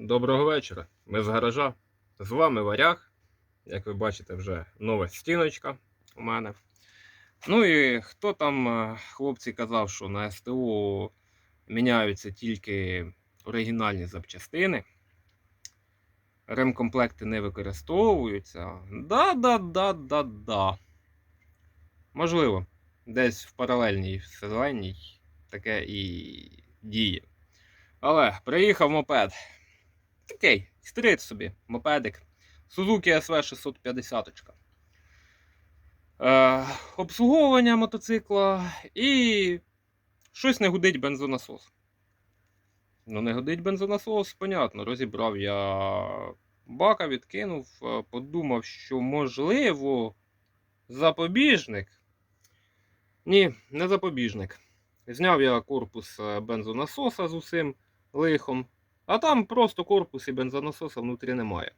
Доброго вечора. Ми з гаража. З вами варяг. Як ви бачите, вже нова стіночка у мене. Ну і хто там, е, хлопці, казав, що на СТО міняються тільки оригінальні запчастини. Ремкомплекти не використовуються. Да-да-да-да-да. Можливо, десь в паралельній вселенній таке і діє. Але приїхав мопед. Такий, стрит собі, мопедик. Suzuki SV 650. Е, обслуговування мотоцикла і щось не гудить бензонасос. Ну, не гудить бензонасос, понятно. Розібрав я бака, відкинув, е, подумав, що можливо запобіжник. Ні, не запобіжник. Зняв я корпус е, бензонасоса з усім лихом, а там просто корпус і бензонасоса внутрі немає.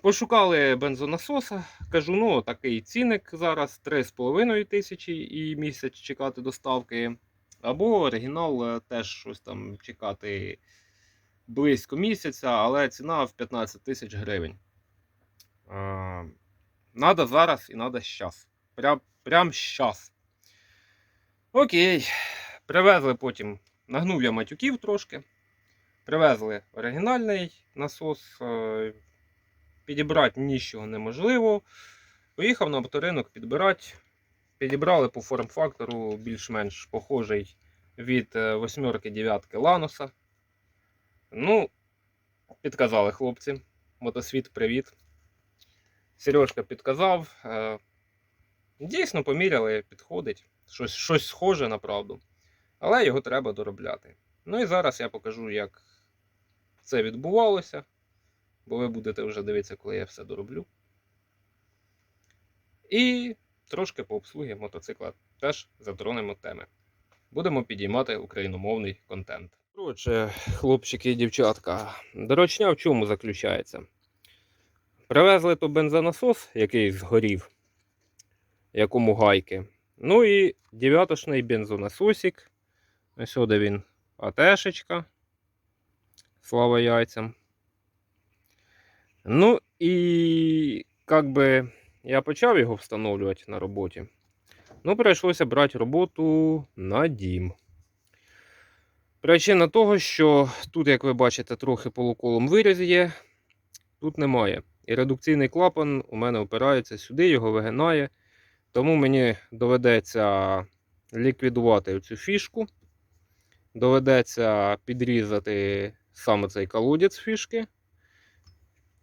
Пошукали бензонасоса, кажу, ну такий цінник зараз 3,5 тисячі і місяць чекати доставки. Або оригінал е, теж щось там чекати близько місяця, але ціна в 15 тисяч гривень. Е, надо зараз і надо щас. Прям, прям щас. Окей. Привезли потім, нагнув я матюків трошки. Привезли оригінальний насос. е, Підібрати нічого неможливо. Поїхав на авторинок підбирати. Підібрали по форм-фактору більш-менш похожий від е, восьмерки дев'ятки Ланоса. Ну, підказали хлопці. Мотосвіт, привіт. Сережка підказав. е, Дійсно поміряли, підходить. Щось, щось схоже на правду. Але його треба доробляти. Ну і зараз я покажу, як це відбувалося. Бо ви будете вже дивитися, коли я все дороблю. І трошки по обслугі мотоцикла теж затронемо теми. Будемо підіймати україномовний контент. Коротше, хлопчики і дівчатка, дорочня в чому заключається? Привезли то бензонасос, який згорів, якому гайки. Ну і дев'ятошний бензонасосик. Ось сюди він АТшечка. Слава яйцям. Ну і як би я почав його встановлювати на роботі. Ну, прийшлося брати роботу на дім. Причина того, що тут, як ви бачите, трохи полуколом виріз є, тут немає. І редукційний клапан у мене опирається сюди, його вигинає. Тому мені доведеться ліквідувати цю фішку. Доведеться підрізати саме цей колодець фішки.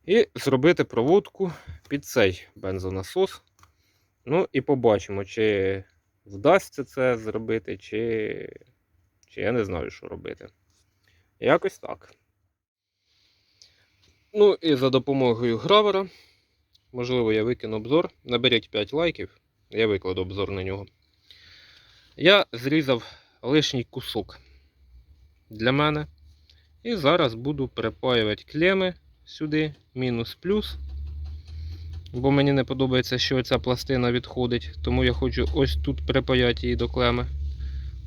І зробити проводку під цей бензонасос. Ну і побачимо, чи вдасться це зробити, чи, чи я не знаю, що робити. Якось так. Ну і за допомогою гравера, можливо, я викину обзор. Наберіть 5 лайків, я викладу обзор на нього. Я зрізав лишній кусок для мене. І зараз буду припаювати клеми сюди, мінус плюс. Бо мені не подобається, що ця пластина відходить. Тому я хочу ось тут припаяти її до клеми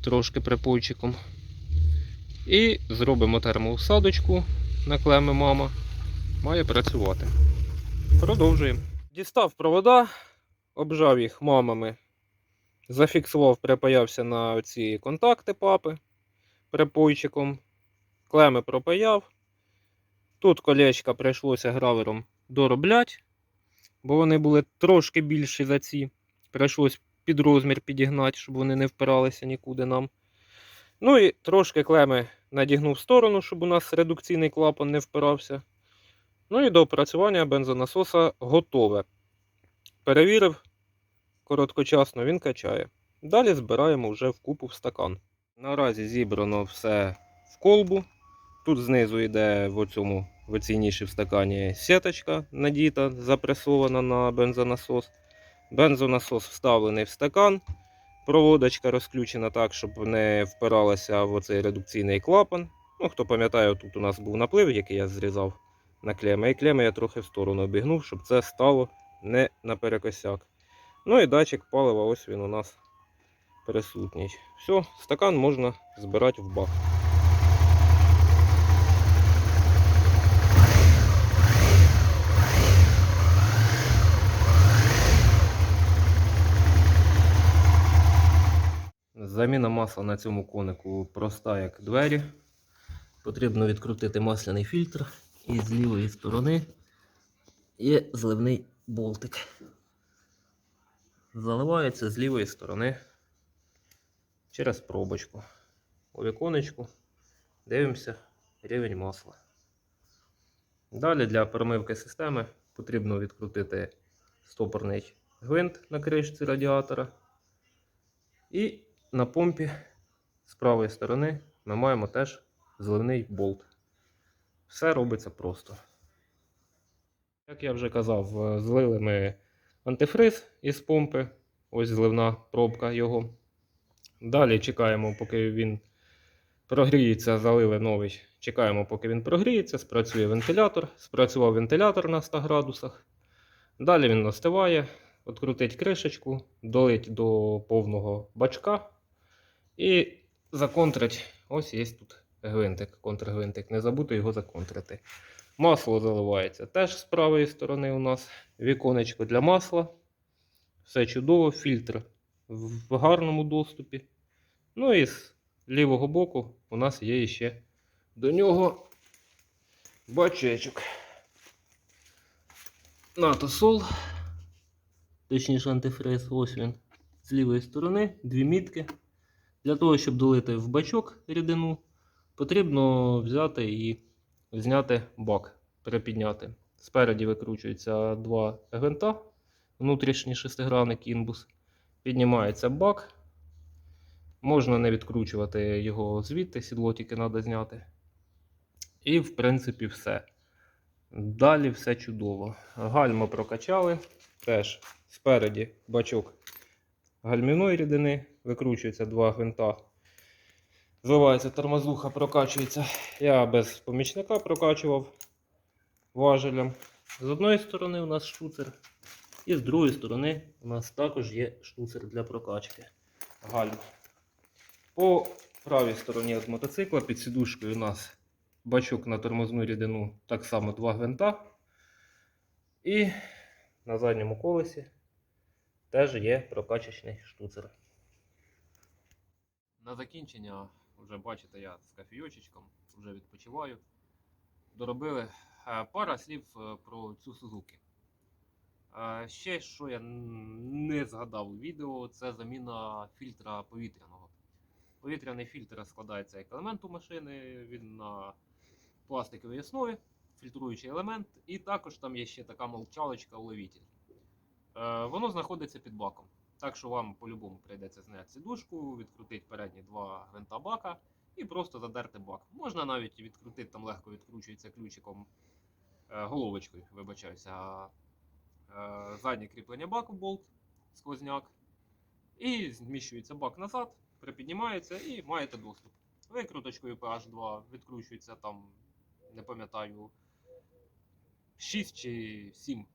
трошки припойчиком. І зробимо термоусадочку на клеми мама. Має працювати. Продовжуємо. Дістав провода, обжав їх мамами, зафіксував, припаявся на ці контакти папи припойчиком. Клеми пропаяв. Тут колечка прийшлося гравером доробляти, бо вони були трошки більші за ці. Прийшлось під розмір підігнати, щоб вони не впиралися нікуди нам. Ну і трошки клеми надігнув в сторону, щоб у нас редукційний клапан не впирався. Ну і до опрацювання бензонасоса готове. Перевірив короткочасно, він качає. Далі збираємо вже в купу в стакан. Наразі зібрано все в колбу. Тут знизу йде в цьому в цій в стакані сіточка надіта, запресована на бензонасос. Бензонасос вставлений в стакан. Проводочка розключена так, щоб не впиралася в оцей редукційний клапан. Ну, Хто пам'ятає, тут у нас був наплив, який я зрізав на клеми. І клеми я трохи в сторону обігнув, щоб це стало не наперекосяк. Ну і датчик палива, ось він у нас присутній. Все, стакан можна збирати в бак. Заміна масла на цьому конику проста, як двері. Потрібно відкрутити масляний фільтр і з лівої сторони є зливний болтик. Заливається з лівої сторони через пробочку. У віконечку дивимося рівень масла. Далі для промивки системи потрібно відкрутити стопорний гвинт на кришці радіатора. І на помпі з правої сторони ми маємо теж зливний болт. Все робиться просто. Як я вже казав, злили ми антифриз із помпи. Ось зливна пробка його. Далі чекаємо, поки він прогріється, залили новий. Чекаємо, поки він прогріється, спрацює вентилятор. Спрацював вентилятор на 100 градусах. Далі він настиває, відкрутить кришечку, долить до повного бачка і законтрить. Ось є тут гвинтик, контргвинтик. Не забудьте його законтрити. Масло заливається теж з правої сторони у нас. Віконечко для масла. Все чудово, фільтр в гарному доступі. Ну і з лівого боку у нас є ще до нього бачечок. Натосол. Точніше антифриз, ось він. З лівої сторони дві мітки. Для того, щоб долити в бачок рідину, потрібно взяти і зняти бак, перепідняти. Спереді викручуються два гвинта, внутрішній шестигранник інбус. Піднімається бак. Можна не відкручувати його звідти, сідло тільки треба зняти. І, в принципі, все. Далі все чудово. Гальма прокачали. Теж спереді бачок гальмівної рідини. Викручується два гвинта. Зливається тормозуха, прокачується. Я без помічника прокачував важелем. З одної сторони у нас штуцер, і з другої сторони у нас також є штуцер для прокачки гальм. По правій стороні від мотоцикла під сідушкою у нас бачок на тормозну рідину, так само два гвинта. І на задньому колесі теж є прокачечний штуцер. На закінчення, вже бачите, я з кофійочечком, вже відпочиваю. Доробили Е, пара слів е, про цю Сузуки. Е, Ще що я не згадав у відео, це заміна фільтра повітряного. Повітряний фільтр складається як елемент у машини, він на пластиковій основі, фільтруючий елемент, і також там є ще така молчалочка уловитель. Е, Воно знаходиться під баком. Так що вам по-любому прийдеться зняти сідушку, відкрутити передні два гвинта бака і просто задерти бак. Можна навіть відкрутити, там легко відкручується ключиком е, головочкою, вибачаюся. е, Заднє кріплення баку болт, сквозняк. І зміщується бак назад, припіднімається і маєте доступ. Викруточкою PH2 відкручується там, не пам'ятаю, 6 чи 7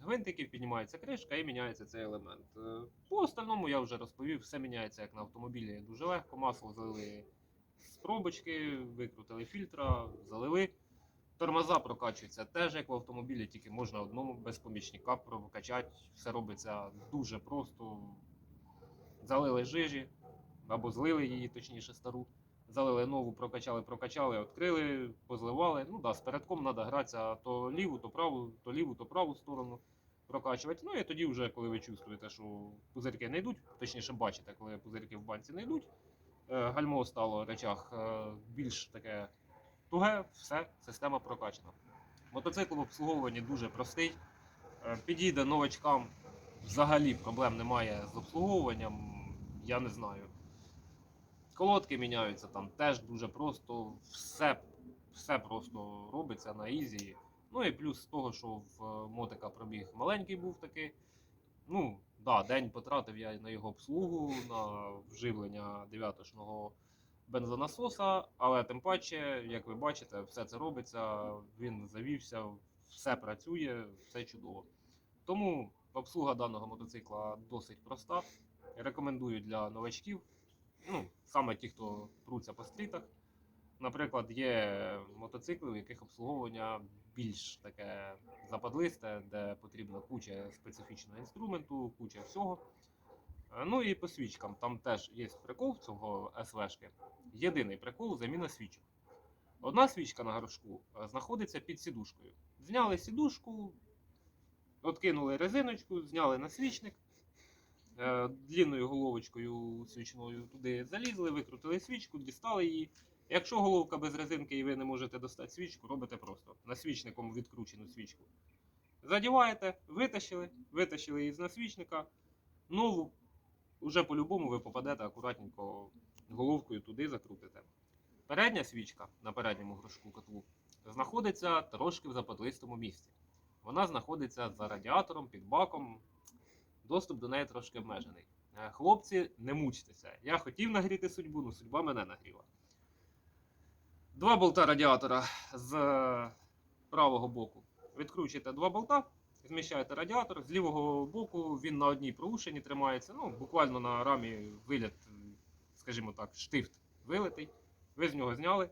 гвинтиків, піднімається кришка і міняється цей елемент. Е, По остальному я вже розповів, все міняється як на автомобілі дуже легко. Масло залили з пробочки, викрутили фільтра, залили. Тормоза прокачуються теж як в автомобілі, тільки можна одному без помічника прокачати. Все робиться дуже просто. Залили жижі або злили її, точніше, стару. Залили нову, прокачали, прокачали, відкрили, позливали. Ну да, з передком треба гратися то ліву, то праву, то ліву, то праву сторону прокачувати. Ну і тоді, вже, коли ви чувствуєте, що пузирки не йдуть, точніше бачите, коли пузирки в банці не йдуть, е, гальмо стало речах е, більш таке туге, все, система прокачана. Мотоцикл в обслуговуванні дуже простий. Е, Підійде новачкам, взагалі проблем немає з обслуговуванням, я не знаю. Колодки міняються там теж дуже просто, все, все просто робиться на ізі. Ну і плюс з того, що в е, мотика пробіг маленький був такий. Ну, да, день потратив я на його обслугу, на вживлення дев'ятошного бензонасоса, але тим паче, як ви бачите, все це робиться, він завівся, все працює, все чудово. Тому обслуга даного мотоцикла досить проста. Рекомендую для новачків, ну, саме ті, хто пруться по стрітах. Наприклад, є мотоцикли, у яких обслуговування більш таке западлисте, де потрібна куча специфічного інструменту, куча всього. Е, Ну і по свічкам, там теж є прикол цього СВшки. Єдиний прикол заміна свічок. Одна свічка на горшку е, знаходиться під сідушкою. Зняли сідушку, откинули резиночку, зняли насвічник, е, длінною головочкою свічною туди залізли, викрутили свічку, дістали її. Якщо головка без резинки і ви не можете достати свічку, робите просто насвічником відкручену свічку. Задіваєте, витащили, витащили її з насвічника, нову, вже по-любому ви попадете акуратненько головкою туди закрутите. Передня свічка на передньому горшку котлу знаходиться трошки в западлистому місці. Вона знаходиться за радіатором, під баком. Доступ до неї трошки обмежений. Е, Хлопці, не мучтеся. Я хотів нагріти судьбу, але судьба мене нагріла. Два болта радіатора з е, правого боку. Відкручуєте два болта, зміщаєте радіатор. З лівого боку він на одній проушині тримається. Ну, буквально на рамі виліт, скажімо так, штифт вилитий. Ви з нього зняли,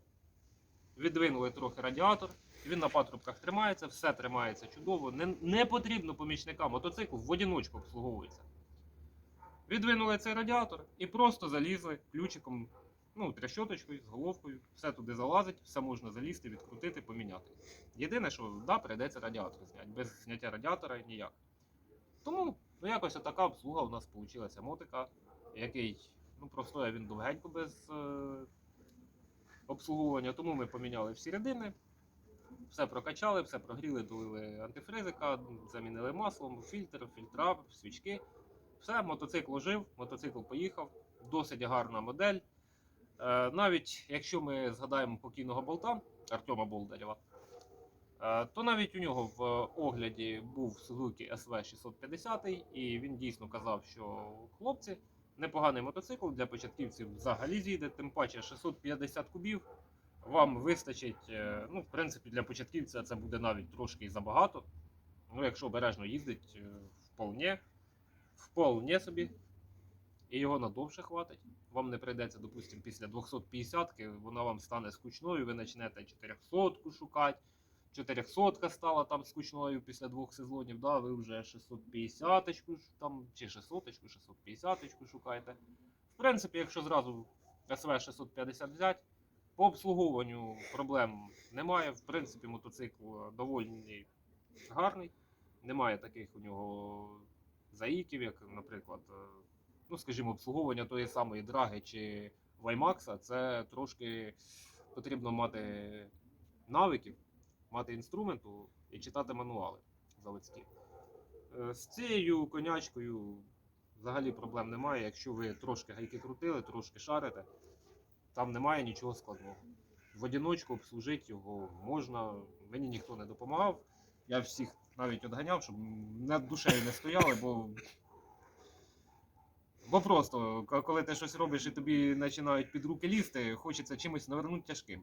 відвинули трохи радіатор, він на патрубках тримається, все тримається чудово. Не, не потрібно помічникам, мотоцикл в одиночку обслуговується. Відвинули цей радіатор і просто залізли ключиком, ну, трещоточкою, з головкою, все туди залазить, все можна залізти, відкрутити, поміняти. Єдине, що да, прийдеться радіатор зняти. Без зняття радіатора ніяк. Тому ну, якось така обслуга у нас вийшла мотика, який ну, простояв він довгенько без е, обслуговування, тому ми поміняли всі рядини. Все прокачали, все прогріли, долили антифризика, замінили маслом, фільтр, фільтра, свічки. Все, мотоцикл ожив, мотоцикл поїхав. Досить гарна модель. Е, навіть якщо ми згадаємо покійного болта Артема Болдарєва, е, то навіть у нього в огляді був Suzuki SV 650, і він дійсно казав, що хлопці, непоганий мотоцикл для початківців взагалі зійде, тим паче 650 кубів. Вам вистачить, е, ну, в принципі, для початківця це буде навіть трошки і забагато. Ну, якщо обережно їздить, е, вполне, вполне собі. І його надовше хватить. Вам не прийдеться, допустимо, після 250-ки, вона вам стане скучною, ви почнете 400-ку шукати. 400 стала там скучною після двох сезонів, да, ви вже 650-ку там, чи 600-ку, 650-ку шукаєте. В принципі, якщо зразу СВ 650 взяти, по обслуговуванню проблем немає. В принципі, мотоцикл доволі гарний. Немає таких у нього заїків, як, наприклад, е, ну, скажімо, обслуговування тої самої драги чи Ваймакса. Це трошки потрібно мати навиків, мати інструменту і читати мануали заводські. Е, З цією конячкою взагалі проблем немає. Якщо ви трошки гайки крутили, трошки шарите, там немає нічого складного. В одиночку обслужити його можна. Мені ніхто не допомагав. Я всіх навіть одганяв, щоб над душею не стояли, бо. Бо просто, коли ти щось робиш і тобі починають під руки лізти, хочеться чимось навернути тяжким.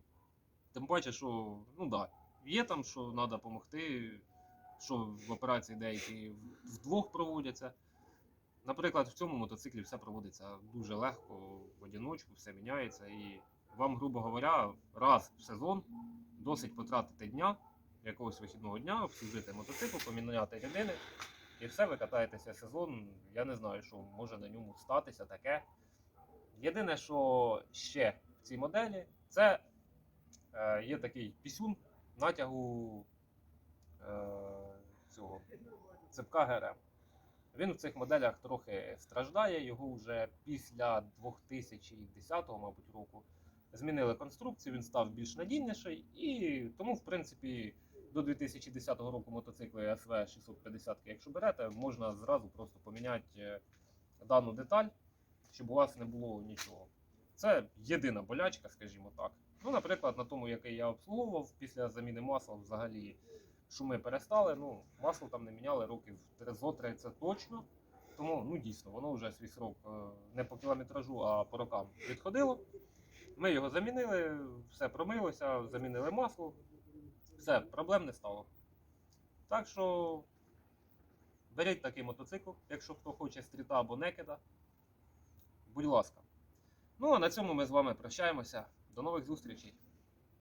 Тим паче, що ну да, є там, що треба допомогти, що в операції деякі вдвох проводяться. Наприклад, в цьому мотоциклі все проводиться дуже легко, в одиночку, все міняється. І вам, грубо говоря, раз в сезон досить потратити дня, якогось вихідного дня, обслужити мотоцикл, поміняти рядини, і все, ви катаєтеся сезон. Я не знаю, що може на ньому статися таке. Єдине, що ще в цій моделі, це е, є такий пісюн натягу е, цього цепка ГРМ. Він в цих моделях трохи страждає. Його вже після 2010 мабуть, року змінили конструкцію, він став більш надійніший, і тому, в принципі, до 2010 року мотоцикли SV 650, якщо берете, можна зразу просто поміняти е, дану деталь, щоб у вас не було нічого. Це єдина болячка, скажімо так. Ну, наприклад, на тому, який я обслуговував після заміни масла, взагалі шуми перестали. Ну, масло там не міняли років 3 це точно. Тому ну, дійсно, воно вже свій срок е, не по кілометражу, а по рокам відходило. Ми його замінили, все промилося, замінили масло. Все, проблем не стало. Так що беріть такий мотоцикл, якщо хто хоче стріта або некеда. Будь ласка. Ну а на цьому ми з вами прощаємося. До нових зустрічей.